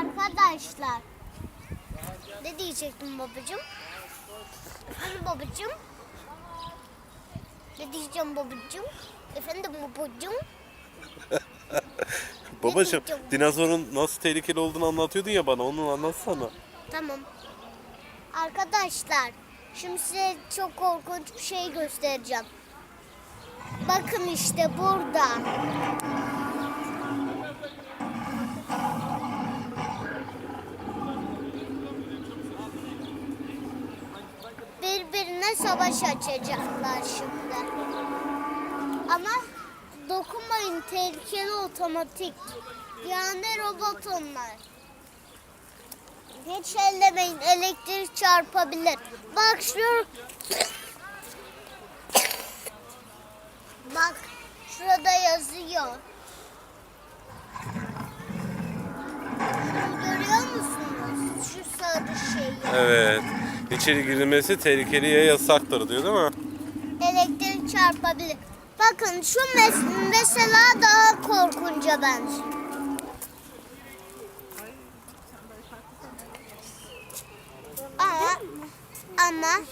Arkadaşlar. Ne diyecektim babacığım? Efendim babacığım? Ne diyeceğim babacığım? Efendim babacığım? Babacım diyeceğim? dinozorun nasıl tehlikeli olduğunu anlatıyordun ya bana onu anlatsana. Tamam. Arkadaşlar, şimdi size çok korkunç bir şey göstereceğim. Bakın işte burada. Savaş açacaklar şimdi. Ama dokunmayın tehlikeli otomatik. Yani robot onlar. Hiç ellemeyin elektrik çarpabilir. Bak şu Bak şurada yazıyor. Şunu görüyor musunuz? Şu sarı şeyi. Evet. İçeri girilmesi tehlikeliye yasaktır diyor değil mi? Elektrik çarpabilir. Bakın şu mes- mesela daha korkunca benziyor. Ama ama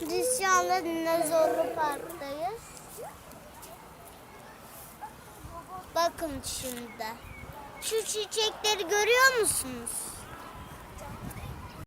biz şu anda dinozorlu parktayız. Bakın şimdi. Şu çiçekleri görüyor musunuz?